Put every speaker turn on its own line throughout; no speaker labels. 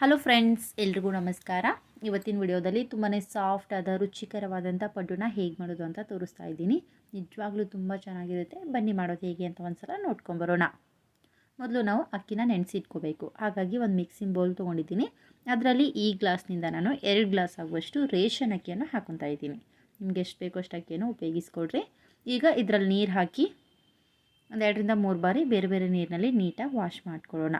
Hello friends ಎಲ್ರಿಗೂ ನಮಸ್ಕಾರ. ಇವತ್ತಿನ ವಿಡಿಯೋದಲ್ಲಿ ತುಂಬಾ ಸಾಫ್ಟ್ ಆದ ರುಚಿಕರವಾದಂಥ ಪಡ್ಡುನ ಹೇಗೆ ಮಾಡೋದು ಅಂತ ತೋರಿಸ್ತಾ ಇದ್ದೀನಿ. ನಿಜವಾಗ್ಲೂ ತುಂಬ ಚೆನ್ನಾಗಿರುತ್ತೆ. ಬನ್ನಿ ಮಾಡೋದು ಹೇಗೆ ಅಂತ ಒಂದ್ಸಲ ನೋಡ್ಕೊಂಬರೋಣ ಮೊದಲು ನಾವು ಅಕ್ಕಿನ ನೆನೆಸಿಟ್ಕೋಬೇಕು. ಹಾಗಾಗಿ ಒಂದು ಮಿಕ್ಸಿಂಗ್ ಬೌಲ್ ತೊಗೊಂಡಿದ್ದೀನಿ. ಅದರಲ್ಲಿ ಈ ಗ್ಲಾಸ್ನಿಂದ ನಾನು ಎರಡು ಗ್ಲಾಸ್ ಆಗುವಷ್ಟು ರೇಷನ್ ಅಕ್ಕಿಯನ್ನು ಹಾಕೊತಾ ಇದ್ದೀನಿ. ನಿಮ್ಗೆ ಎಷ್ಟು ಬೇಕೋ ಅಷ್ಟು ಅಕ್ಕಿಯನ್ನು ಉಪಯೋಗಿಸ್ಕೊಡ್ರಿ. ಈಗ ಇದರಲ್ಲಿ ನೀರು ಹಾಕಿ ಒಂದೆರಡರಿಂದ ಮೂರು ಬಾರಿ ಬೇರೆ ಬೇರೆ ನೀರಿನಲ್ಲಿ ನೀಟಾಗಿ ವಾಶ್ ಮಾಡ್ಕೊಳ್ಳೋಣ.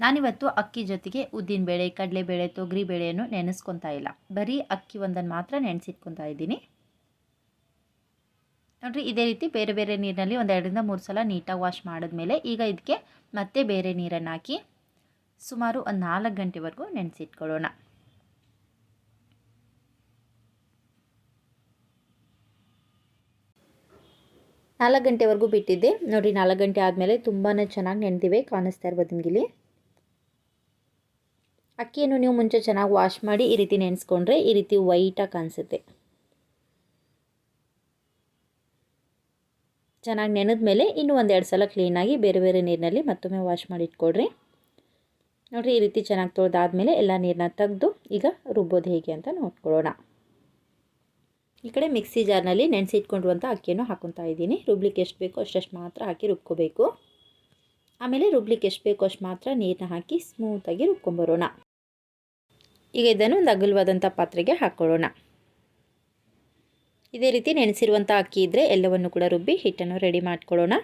ನಾನಿವತ್ತು ಅಕ್ಕಿ ಜೊತೆಗೆ ಉದ್ದಿನ ಬೇಳೆ, ಕಡಲೆ ಕಡಲೆಬೇಳೆ ತೊಗರಿ ಬೇಳೆಯನ್ನು ನೆನೆಸ್ಕೊತಾ ಇಲ್ಲ. ಬರೀ ಅಕ್ಕಿ ಒಂದನ್ನು ಮಾತ್ರ ನೆನೆಸಿಟ್ಕೊತಾ ಇದ್ದೀನಿ. ನೋಡಿರಿ, ಇದೇ ರೀತಿ ಬೇರೆ ಬೇರೆ ನೀರಿನಲ್ಲಿ ಒಂದು ಎರಡರಿಂದ ಮೂರು ಸಲ ನೀಟಾಗಿ ವಾಶ್ ಮಾಡಿದ್ಮೇಲೆ ಈಗ ಇದಕ್ಕೆ ಮತ್ತೆ ಬೇರೆ ನೀರನ್ನು ಹಾಕಿ ಸುಮಾರು ಒಂದು ನಾಲ್ಕು ಗಂಟೆವರೆಗೂ ನೆನೆಸಿಟ್ಕೊಳ್ಳೋಣ. ನಾಲ್ಕು ಗಂಟೆವರೆಗೂ ಬಿಟ್ಟಿದ್ದೆ. ನೋಡಿ ನಾಲ್ಕು ಗಂಟೆ ಆದಮೇಲೆ ತುಂಬಾ ಚೆನ್ನಾಗಿ ನೆನೆದಿವೆ, ಕಾಣಿಸ್ತಾ ಇರ್ಬೋದು ನಿಮಗಿಲ್ಲಿ ಅಕ್ಕಿಯನ್ನು ನೀವು ಮುಂಚೆ ಚೆನ್ನಾಗಿ ವಾಶ್ ಮಾಡಿ ಈ ರೀತಿ ನೆನೆಸ್ಕೊಂಡ್ರೆ ಈ ರೀತಿ ವೈಟಾಗಿ ಕಾಣಿಸುತ್ತೆ. ಚೆನ್ನಾಗಿ ನೆನೆದ ಮೇಲೆ ಇನ್ನೂ ಒಂದೆರಡು ಸಲ ಕ್ಲೀನಾಗಿ ಬೇರೆ ಬೇರೆ ನೀರಿನಲ್ಲಿ ಮತ್ತೊಮ್ಮೆ ವಾಶ್ ಮಾಡಿ ಇಟ್ಕೊಡ್ರಿ. ನೋಡಿರಿ, ಈ ರೀತಿ ಚೆನ್ನಾಗಿ ತೊಳೆದಾದ್ಮೇಲೆ ಎಲ್ಲ ನೀರನ್ನ ತೆಗೆದು ಈಗ ರುಬ್ಬೋದು ಹೇಗೆ ಅಂತ ನೋಡ್ಕೊಳ್ಳೋಣ. ಈ ಕಡೆ ಮಿಕ್ಸಿ ಜಾರ್ನಲ್ಲಿ ನೆನೆಸಿ ಇಟ್ಕೊಂಡಿರುವಂಥ ಅಕ್ಕಿಯನ್ನು ಹಾಕೊತಾ ಇದ್ದೀನಿ. ರುಬ್ಲಿಕ್ಕೆ ಎಷ್ಟು ಬೇಕೋ ಅಷ್ಟಷ್ಟು ಮಾತ್ರ ಹಾಕಿ ರುಬ್ಕೋಬೇಕು. ಆಮೇಲೆ ರುಬ್ಲಿಕ್ಕೆ ಎಷ್ಟು ಬೇಕೋ ಅಷ್ಟು ಮಾತ್ರ ನೀರನ್ನ ಹಾಕಿ ಸ್ಮೂತಾಗಿ ರುಬ್ಕೊಂಬರೋಣ. ಈಗ ಇದನ್ನು ಒಂದು ಅಗಲವಾದಂಥ ಪಾತ್ರೆಗೆ ಹಾಕ್ಕೊಳ್ಳೋಣ ಇದೇ ರೀತಿ ನೆನೆಸಿರುವಂಥ ಅಕ್ಕಿ ಇದ್ದರೆ ಎಲ್ಲವನ್ನು ಕೂಡ ರುಬ್ಬಿ ಹಿಟ್ಟನ್ನು ರೆಡಿ ಮಾಡ್ಕೊಳ್ಳೋಣ.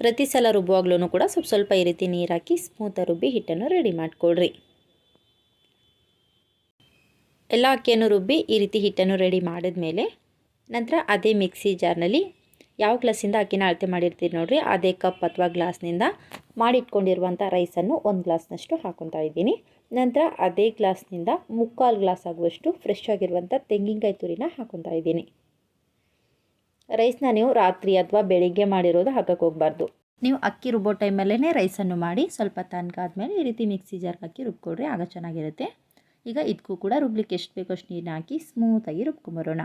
ಪ್ರತಿ ಸಲ ರುಬ್ಬುವಾಗ್ಲೂ ಕೂಡ ಸ್ವಲ್ಪ ಸ್ವಲ್ಪ ಈ ರೀತಿ ನೀರು ಹಾಕಿ ಸ್ಮೂತಾಗಿ ರುಬ್ಬಿ ಹಿಟ್ಟನ್ನು ರೆಡಿ ಮಾಡಿಕೊಳ್ಳ್ರಿ ಎಲ್ಲ ಅಕ್ಕಿಯನ್ನು ರುಬ್ಬಿ ಈ ರೀತಿ ಹಿಟ್ಟನ್ನು ರೆಡಿ ಮಾಡಿದ ಮೇಲೆ ನಂತರ ಅದೇ ಮಿಕ್ಸಿ ಜಾರ್ನಲ್ಲಿ ಯಾವ ಗ್ಲಾಸಿಂದ ಅಕ್ಕಿನ ಅಳತೆ ಮಾಡಿರ್ತೀವಿ ನೋಡಿರಿ? ಅದೇ ಕಪ್ ಅಥವಾ ಗ್ಲಾಸ್ನಿಂದ ಮಾಡಿಟ್ಕೊಂಡಿರುವಂಥ ರೈಸನ್ನು ಒಂದು ಗ್ಲಾಸ್ನಷ್ಟು ಹಾಕೊತಾ ಇದ್ದೀನಿ. ನಂತರ ಅದೇ ಗ್ಲಾಸ್ನಿಂದ ಮುಕ್ಕಾಲು ಗ್ಲಾಸ್ ಆಗುವಷ್ಟು ಫ್ರೆಶ್ ಆಗಿರುವಂಥ ತೆಂಗಿನಕಾಯಿ ತುರಿನ ಹಾಕೊತಾ ಇದ್ದೀನಿ. ರೈಸ್ನ ನೀವು ರಾತ್ರಿ ಅಥವಾ ಬೆಳಿಗ್ಗೆ ಮಾಡಿರೋದು ಹಾಕಕ್ಕೆ ಹೋಗಬಾರ್ದು. ನೀವು ಅಕ್ಕಿ ರುಬ್ಬೋ ಟೈಮಲ್ಲೇ ರೈಸನ್ನು ಮಾಡಿ ಸ್ವಲ್ಪ ತನಕಾದ್ಮೇಲೆ ಈ ರೀತಿ ಮಿಕ್ಸಿ ಜಾರ್ಗೆ ಹಾಕಿ ರುಬ್ಕೊಡ್ರಿ ಆಗ ಚೆನ್ನಾಗಿರುತ್ತೆ. ಈಗ ಇದಕ್ಕೂ ಕೂಡ ರುಬ್ಲಿಕ್ಕೆ ಎಷ್ಟು ಬೇಕೋ ಅಷ್ಟು ನೀರನ್ನ ಹಾಕಿ ಸ್ಮೂತಾಗಿ ರುಬ್ಕೊಂಬರೋಣ.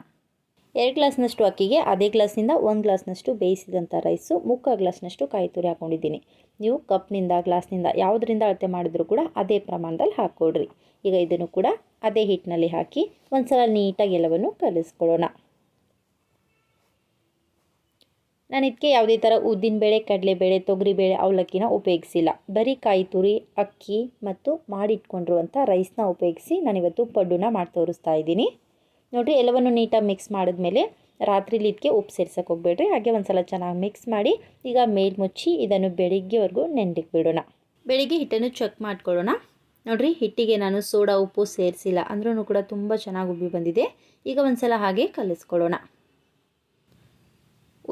ಎರಡು ಗ್ಲಾಸ್ನಷ್ಟು ಅಕ್ಕಿಗೆ, ಅದೇ ಗ್ಲಾಸ್ನಿಂದ ಒಂದು ಗ್ಲಾಸ್ನಷ್ಟು ಬೇಯಿಸಿದಂಥ ರೈಸು ಮುಕ್ಕಾಲು ಗ್ಲಾಸ್ನಷ್ಟು ಕಾಯಿ ತುರಿ ಹಾಕ್ಕೊಂಡಿದ್ದೀನಿ ನೀವು ಕಪ್ನಿಂದ, ಗ್ಲಾಸ್ನಿಂದ ಯಾವುದರಿಂದ ಅಳತೆ ಮಾಡಿದರೂ ಕೂಡ ಅದೇ ಪ್ರಮಾಣದಲ್ಲಿ ಹಾಕ್ಕೊಡ್ರಿ. ಈಗ ಇದನ್ನು ಕೂಡ ಅದೇ ಹಿಟ್ಟಿನಲ್ಲಿ ಹಾಕಿ ಒಂದು ಸಲ ನೀಟಾಗಿ ಎಲ್ಲವನ್ನು ಕಲಿಸ್ಕೊಳ್ಳೋಣ. ನಾನು ಇದಕ್ಕೆ ಯಾವುದೇ ಥರ ಉದ್ದಿನಬೇಳೆ ಕಡಲೆಬೇಳೆ ತೊಗರಿಬೇಳೆ ಅವಲಕ್ಕಿನ ಉಪಯೋಗಿಸಿಲ್ಲ. ಬರೀ ಕಾಯಿ ತುರಿ, ಅಕ್ಕಿ ಮತ್ತು ಮಾಡಿಟ್ಕೊಂಡಿರುವಂಥ ರೈಸ್ನ ಉಪಯೋಗಿಸಿ ನಾನಿವತ್ತು ಪಡ್ಡುನ ಮಾಡಿ ತೋರಿಸ್ತಾ ಇದ್ದೀನಿ. ನೋಡಿರಿ ಎಲ್ಲವನ್ನು ನೀಟಾಗಿ ಮಿಕ್ಸ್ ಮಾಡಿದ್ಮೇಲೆ ರಾತ್ರಿಲಿ ಇದಕ್ಕೆ ಉಪ್ಪು ಸೇರ್ಸೋಕೆ ಹೋಗ್ಬೇಡ್ರಿ. ಹಾಗೆ ಒಂದು ಸಲ ಚೆನ್ನಾಗಿ ಮಿಕ್ಸ್ ಮಾಡಿ ಈಗ ಮೇಲ್ ಮುಚ್ಚಿ ಇದನ್ನು ಬೆಳಿಗ್ಗೆವರೆಗೂ ನೆಂಡಿಗೆ ಬಿಡೋಣ. ಬೆಳಿಗ್ಗೆ ಹಿಟ್ಟನ್ನು ಚೆಕ್ ಮಾಡ್ಕೊಳ್ಳೋಣ. ನೋಡಿರಿ ಹಿಟ್ಟಿಗೆ ನಾನು ಸೋಡಾ, ಉಪ್ಪು ಸೇರಿಸಿಲ್ಲ ಅಂದ್ರೂ ಕೂಡ ತುಂಬ ಚೆನ್ನಾಗಿ ಉಬ್ಬಿ ಬಂದಿದೆ. ಈಗ ಒಂದು ಸಲ ಹಾಗೆ ಕಲಿಸ್ಕೊಳ್ಳೋಣ.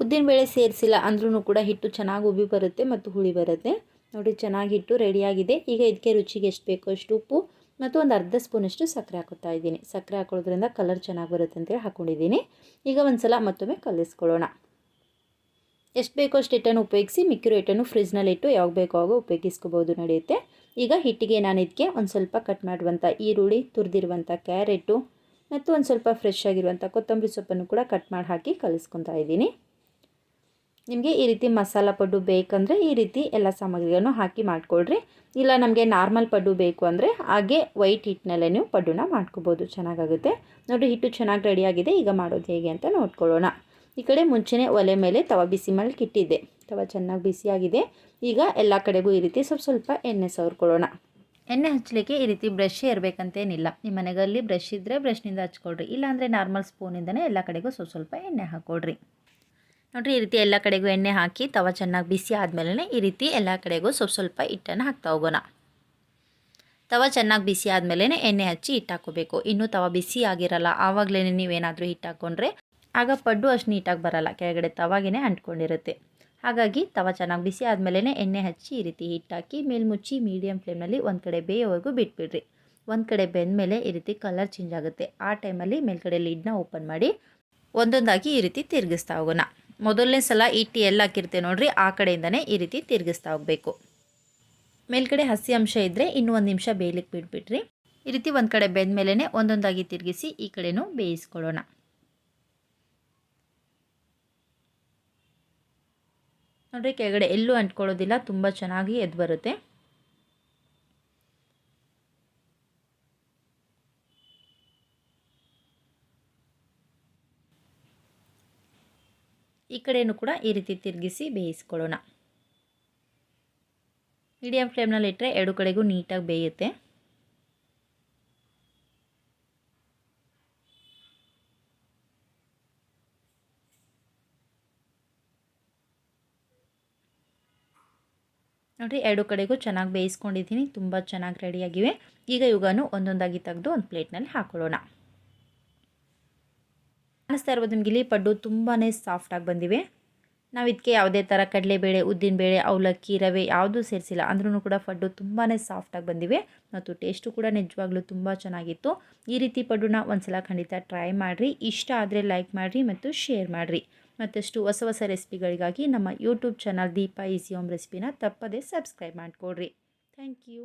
ಉದ್ದಿನಬೇಳೆ ಸೇರಿಸಿಲ್ಲ ಅಂದ್ರೂ ಕೂಡ ಹಿಟ್ಟು ಚೆನ್ನಾಗಿ ಉಬ್ಬಿ ಬರುತ್ತೆ ಮತ್ತು ಹುಳಿ ಬರುತ್ತೆ. ನೋಡಿ ಚೆನ್ನಾಗಿ ಹಿಟ್ಟು ರೆಡಿಯಾಗಿದೆ ಈಗ ಇದಕ್ಕೆ ರುಚಿಗೆ ಎಷ್ಟು ಬೇಕೋ ಅಷ್ಟು ಉಪ್ಪು ಮತ್ತು ಒಂದು ಅರ್ಧ ಸ್ಪೂನಷ್ಟು ಸಕ್ಕರೆ ಹಾಕುತ್ತಾ ಇದ್ದೀನಿ. ಸಕ್ಕರೆ ಹಾಕೊಳ್ಳೋದ್ರಿಂದ ಕಲರ್ ಚೆನ್ನಾಗಿ ಬರುತ್ತೆ ಅಂತೇಳಿ ಹಾಕ್ಕೊಂಡಿದ್ದೀನಿ ಈಗ ಒಂದು ಸಲ ಮತ್ತೊಮ್ಮೆ ಕಲಿಸ್ಕೊಳ್ಳೋಣ. ಎಷ್ಟು ಬೇಕೋ ಅಷ್ಟು ಹಿಟ್ಟನ್ನು ಉಪಯೋಗಿಸಿ ಮಿಕ್ಕಿರೋ ಹಿಟ್ಟನ್ನು ಫ್ರಿಜ್ನಲ್ಲಿ ಇಟ್ಟು ಯಾವಾಗ ಬೇಕೋ ಆಗೋ ಉಪಯೋಗಿಸ್ಕೋಬೋದು ನಡೆಯುತ್ತೆ. ಈಗ ಹಿಟ್ಟಿಗೆ ನಾನು ಇದಕ್ಕೆ ಒಂದು ಸ್ವಲ್ಪ ಕಟ್ ಮಾಡುವಂಥ ಈರುಳ್ಳಿ ತುರಿದಿರುವಂಥ ಕ್ಯಾರೆಟು, ಮತ್ತು ಒಂದು ಸ್ವಲ್ಪ ಫ್ರೆಶ್ ಆಗಿರುವಂಥ ಕೊತ್ತಂಬರಿ ಸೊಪ್ಪನ್ನು ಕೂಡ ಕಟ್ ಮಾಡಿ ಹಾಕಿ ಕಲಿಸ್ಕೊತಾ ಇದ್ದೀನಿ. ನಿಮಗೆ ಈ ರೀತಿ ಮಸಾಲ ಪಡ್ಡು ಬೇಕಂದರೆ ಈ ರೀತಿ ಎಲ್ಲ ಸಾಮಗ್ರಿಗಳನ್ನು ಹಾಕಿ ಮಾಡಿಕೊಡ್ರಿ ಇಲ್ಲ ನಮಗೆ ನಾರ್ಮಲ್ ಪಡ್ಡು ಬೇಕು ಅಂದರೆ ಹಾಗೆ ವೈಟ್ ಹಿಟ್ಟಿನಲ್ಲೇ ನೀವು ಪಡ್ಡುನ ಮಾಡ್ಕೋಬೋದು, ಚೆನ್ನಾಗಾಗುತ್ತೆ. ನೋಡಿ ಹಿಟ್ಟು ಚೆನ್ನಾಗಿ ರೆಡಿಯಾಗಿದೆ ಈಗ ಮಾಡೋದು ಹೇಗೆ ಅಂತ ನೋಡ್ಕೊಳ್ಳೋಣ. ಈ ಕಡೆ ಮುಂಚೆನೇ ಒಲೆ ಮೇಲೆ ತವ ಬಿಸಿ ಮಾಡಿ ಇಟ್ಟಿದ್ದೆ. ತವ ಚೆನ್ನಾಗಿ ಬಿಸಿಯಾಗಿದೆ ಈಗ ಎಲ್ಲ ಕಡೆಗೂ ಈ ರೀತಿ ಸ್ವಲ್ಪ ಸ್ವಲ್ಪ ಎಣ್ಣೆ ಸವರ್ಕೊಳ್ಳೋಣ. ಎಣ್ಣೆ ಹಚ್ಚಲಿಕ್ಕೆ ಈ ರೀತಿ ಬ್ರಷ್ ಇರಬೇಕಂತೇನಿಲ್ಲ. ನಿಮ್ಮ ಮನೆಗಲ್ಲಿ ಬ್ರಷ್ ಇದ್ದರೆ ಬ್ರಷ್ನಿಂದ ಹಚ್ಕೊಳ್ರಿ. ಇಲ್ಲಾಂದರೆ ನಾರ್ಮಲ್ ಸ್ಪೂನಿಂದನೇ ಎಲ್ಲ ಕಡೆಗೂ ಸ್ವಲ್ಪ ಸ್ವಲ್ಪ ಎಣ್ಣೆ ಹಾಕ್ಕೊಡ್ರಿ ನೋಡಿರಿ, ಈ ರೀತಿ ಎಲ್ಲ ಕಡೆಗೂ ಎಣ್ಣೆ ಹಾಕಿ ತವ ಚೆನ್ನಾಗಿ ಬಿಸಿ ಆದಮೇಲೆ ಈ ರೀತಿ ಎಲ್ಲ ಕಡೆಗೂ ಸ್ವಲ್ಪ ಸ್ವಲ್ಪ ಹಿಟ್ಟನ್ನು ಹಾಕ್ತಾ ಹೋಗೋಣ. ತವ ಚೆನ್ನಾಗಿ ಬಿಸಿ ಆದಮೇಲೆ ಎಣ್ಣೆ ಹಚ್ಚಿ ಹಿಟ್ಟು ಹಾಕೋಬೇಕು. ಇನ್ನೂ ತವ ಬಿಸಿ ಆಗಿರಲ್ಲ ಆವಾಗಲೇ ನೀವೇನಾದರೂ ಹಿಟ್ಟು ಹಾಕ್ಕೊಂಡ್ರೆ ಆಗ ಪಡ್ಡು ಅಷ್ಟು ನೀಟಾಗಿ ಬರಲ್ಲ, ಕೆಳಗಡೆ ತವಾಗೇ ಅಂಟ್ಕೊಂಡಿರುತ್ತೆ. ಹಾಗಾಗಿ ತವ ಚೆನ್ನಾಗಿ ಬಿಸಿ ಆದಮೇಲೆ ಎಣ್ಣೆ ಹಚ್ಚಿ ಈ ರೀತಿ ಹಿಟ್ಟಾಕಿ ಮೇಲ್ಮುಚ್ಚಿ ಮೀಡಿಯಂ ಫ್ಲೇಮ್ನಲ್ಲಿ ಒಂದು ಕಡೆ ಬೇಯೋವರೆಗೂ ಬಿಟ್ಬಿಡ್ರಿ. ಒಂದು ಕಡೆ ಬೆಂದಮೇಲೆ ಈ ರೀತಿ ಕಲರ್ ಚೇಂಜ್ ಆಗುತ್ತೆ. ಆ ಟೈಮಲ್ಲಿ ಮೇಲ್ಗಡೆ ಲಿಡ್ನ ಓಪನ್ ಮಾಡಿ ಒಂದೊಂದಾಗಿ ಈ ರೀತಿ ತಿರುಗಿಸ್ತಾ ಹೋಗೋಣ. ಮೊದಲನೇ ಸಲ ಇಟ್ಟು ಎಲ್ಲ ಹಾಕಿರ್ತೇವೆ ನೋಡಿರಿ, ಆ ಕಡೆಯಿಂದನೇ ಈ ರೀತಿ ತಿರುಗಿಸ್ತಾ ಹೋಗಬೇಕು. ಮೇಲ್ಗಡೆ ಹಸಿ ಅಂಶ ಇದ್ದರೆ ಇನ್ನೂ ಒಂದು ನಿಮಿಷ ಬೇಯಲಿಕ್ಕೆ ಬಿಡ್ಬಿಟ್ರಿ ಈ ರೀತಿ ಒಂದು ಕಡೆ ಬೆಂದ ಮೇಲೇ ಒಂದೊಂದಾಗಿ ತಿರುಗಿಸಿ ಈ ಕಡೆನೂ ಬೇಯಿಸ್ಕೊಳ್ಳೋಣ. ನೋಡಿರಿ, ಕೆಳಗಡೆ ಎಲ್ಲೂ ಅಂಟ್ಕೊಳ್ಳೋದಿಲ್ಲ, ತುಂಬ ಚೆನ್ನಾಗಿ ಎದ್ದು ಬರುತ್ತೆ. ಈ ಕಡೆಯೂ ಕೂಡ ಈ ರೀತಿ ತಿರುಗಿಸಿ ಬೇಯಿಸ್ಕೊಳ್ಳೋಣ. ಮೀಡಿಯಮ್ ಫ್ಲೇಮ್ನಲ್ಲಿ ಇಟ್ಟರೆ ಎರಡು ಕಡೆಗೂ ನೀಟಾಗಿ ಬೇಯುತ್ತೆ. ನೋಡಿ ಎರಡು ಕಡೆಗೂ ಚೆನ್ನಾಗಿ ಬೇಯಿಸ್ಕೊಂಡಿದ್ದೀನಿ. ತುಂಬ ಚೆನ್ನಾಗಿ ರೆಡಿಯಾಗಿವೆ. ಈಗ ಇವುಗಳನ್ನು ಒಂದೊಂದಾಗಿ ತೆಗೆದು ಒಂದು ಪ್ಲೇಟ್ನಲ್ಲಿ ಹಾಕೊಳ್ಳೋಣ. ಕಾಣಿಸ್ತಾ ಇರ್ಬೋದು ನಿಮಗೆ ಇಲ್ಲಿ ಪಡ್ಡು ತುಂಬಾ ಸಾಫ್ಟಾಗಿ ಬಂದಿವೆ. ನಾವು ಇದಕ್ಕೆ ಯಾವುದೇ ಥರ ಕಡಲೆಬೇಳೆ, ಉದ್ದಿನಬೇಳೆ, ಅವಲಕ್ಕಿ, ರವೆ ಯಾವುದೂ ಸೇರಿಸಿಲ್ಲ. ಅಂದ್ರೂ ಕೂಡ ಪಡ್ಡು ತುಂಬಾ ಸಾಫ್ಟಾಗಿ ಬಂದಿವೆ ಮತ್ತು ಟೇಸ್ಟು ಕೂಡ ನಿಜವಾಗ್ಲೂ ತುಂಬ ಚೆನ್ನಾಗಿತ್ತು. ಈ ರೀತಿ ಪಡ್ಡುನ ಒಂದ್ಸಲ ಖಂಡಿತ ಟ್ರೈ ಮಾಡಿರಿ. ಇಷ್ಟ ಆದರೆ ಲೈಕ್ ಮಾಡಿರಿ ಮತ್ತು ಶೇರ್ ಮಾಡಿರಿ. ಮತ್ತಷ್ಟು ಹೊಸ ಹೊಸ ರೆಸಿಪಿಗಳಿಗಾಗಿ ನಮ್ಮ YouTube channel Deepa easy home ರೆಸಿಪಿನ ತಪ್ಪದೇ ಸಬ್ಸ್ಕ್ರೈಬ್ ಮಾಡಿಕೊಡ್ರಿ. Thank you